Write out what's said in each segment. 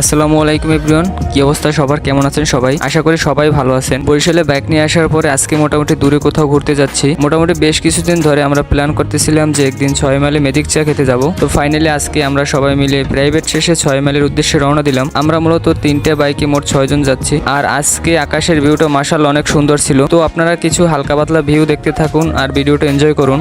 আসসালামু আলাইকুম এভরিওয়ান, কি অবস্থা সবার? কেমন আছেন সবাই? আশা করি সবাই ভালো আছেন। বরিশালে বাইক নিয়ে আসার পরে আজকে মোটামুটি দূরে কোথাও ঘুরতে যাচ্ছি। মোটামুটি বেশ কিছুদিন ধরে আমরা প্ল্যান করতেছিলাম যে একদিন ছয় মাইলে মেজিক চা খেতে যাব। তো ফাইনালি আজকে আমরা সবাই মিলে প্রাইভেট শেষে ছয় মাইলের উদ্দেশ্যে রওনা দিলাম। আমরা মূলত তিনটে বাইকে মোট ছয়জন যাচ্ছি। আর আজকে আকাশের ভিউটা মাসাল অনেক সুন্দর ছিল। তো আপনারা কিছু হালকা পাতলা ভিউ দেখতে থাকুন আর ভিডিওটা এনজয় করুন।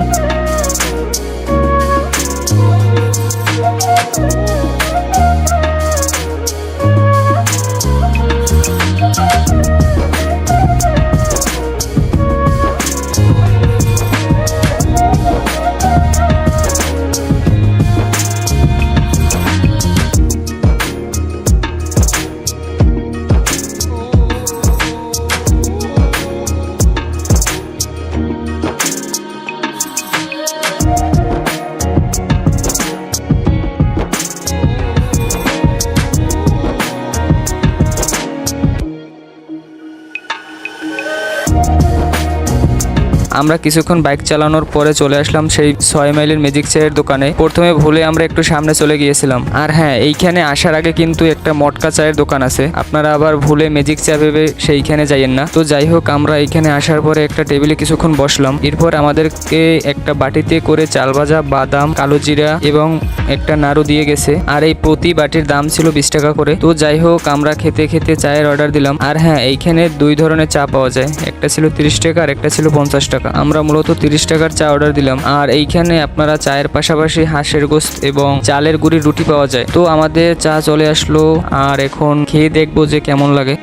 আমরা কিছুক্ষণ বাইক চালানোর পরে চলে আসলাম সেই ছয় মাইলের ম্যাজিক চায়ের দোকানে। প্রথমে ভুলে আমরা একটু সামনে চলে গিয়েছিলাম। আর হ্যাঁ এইখানে আসার আগে কিন্তু একটা মটকা চায়ের দোকান আছে। আপনারা আবার ভুলে ম্যাজিক চা ভেবে সেইখানে যাইয়েন না। তো যাই হোক, আমরা এইখানে আসার পরে একটা টেবিলে কিছুক্ষণ বসলাম। এরপর আমাদেরকে একটা বাটিতে করে চাল ভাজা, বাদাম, কালো জিরা এবং একটা নাড়ু দিয়ে গেছে। আর এই প্রতি বাটির দাম ছিল বিশ টাকা করে। তো যাই হোক, আমরা খেতে খেতে চায়ের অর্ডার দিলাম। আর হ্যাঁ এইখানে দুই ধরনের চা পাওয়া যায়। একটা ছিল তিরিশ টাকা আর একটা ছিল পঞ্চাশ টাকা। আমরা মূলত তিরিশ টাকার চা অর্ডার দিলাম। আর এইখানে আপনারা চায়ের পাশাপাশি হাঁসের গোস্ত এবং চালের গুঁড়ি রুটি পাওয়া যায়। তো আমাদের চা চলে আসলো আর এখন খেয়ে দেখব যে কেমন লাগে।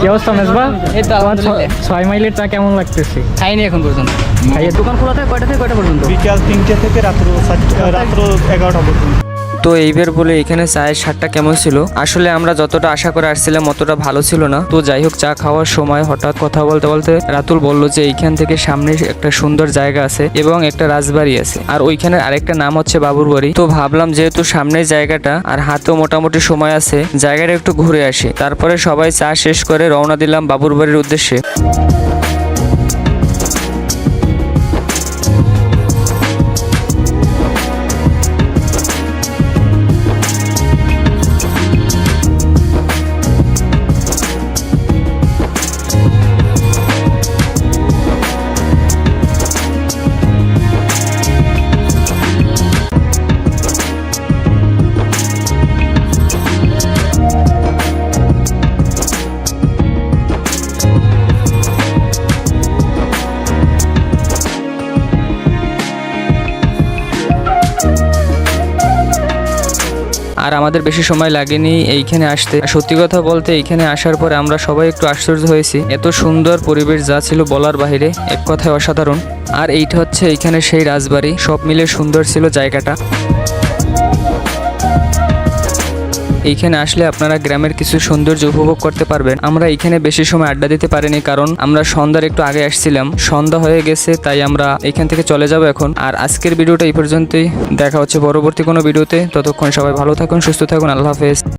কি অবস্থা মেজবা? এই তো তোমার ছয় মাইলের চা কেমন লাগতেছে? খাইনি এখন পর্যন্ত। দোকান খোলা থাকে কয়টা থেকে কয়টা পর্যন্ত? বিকাল তিনটে থেকে রাত্র রাত্র এগারোটা পর্যন্ত। তো এইবার বলে এখানে চায়ের স্বাদটা কেমন ছিল? আসলে আমরা যতটা আশা করে আসছিলাম অতটা ভালো ছিল না। তো যাই হোক, চা খাওয়ার সময় হঠাৎ কথা বলতে বলতে রাতুল বলল যে এইখান থেকে সামনে একটা সুন্দর জায়গা আছে এবং একটা রাজবাড়ি আছে। আর ওইখানে আরেকটা নাম হচ্ছে বাবুর বাড়ি। তো ভাবলাম যেহেতু সামনের জায়গাটা আর হাতেও মোটামুটি সময় আছে, জায়গাটা একটু ঘুরে আসি। তারপরে সবাই চা শেষ করে রওনা দিলাম বাবুর বাড়ির উদ্দেশ্যে। আর আমাদের বেশি সময় লাগেনি এইখানে আসতে। সত্যি কথা বলতে, এইখানে আসার পরে আমরা সবাই একটু আশ্চর্য হয়েছি। এত সুন্দর পরিবেশ যা ছিল বলার বাহিরে, এক কথায় অসাধারণ। আর এইটা হচ্ছে এইখানে সেই রাজবাড়ি, সব মিলে সুন্দর ছিল জায়গাটা। এইখানে আসলে আপনারা গ্রামের কিছু সৌন্দর্য উপভোগ করতে পারবেন। আমরা এখানে বেশি সময় আড্ডা দিতে পারিনি কারণ আমরা সন্ধ্যার একটু আগে আসছিলাম। সন্ধ্যা হয়ে গেছে, তাই আমরা এখান থেকে চলে যাব এখন। আর আজকের ভিডিওটা এই পর্যন্তই। দেখা হচ্ছে পরবর্তী কোনো ভিডিওতে। ততক্ষণ সবাই ভালো থাকুন, সুস্থ থাকুন। আল্লাহ হাফেজ।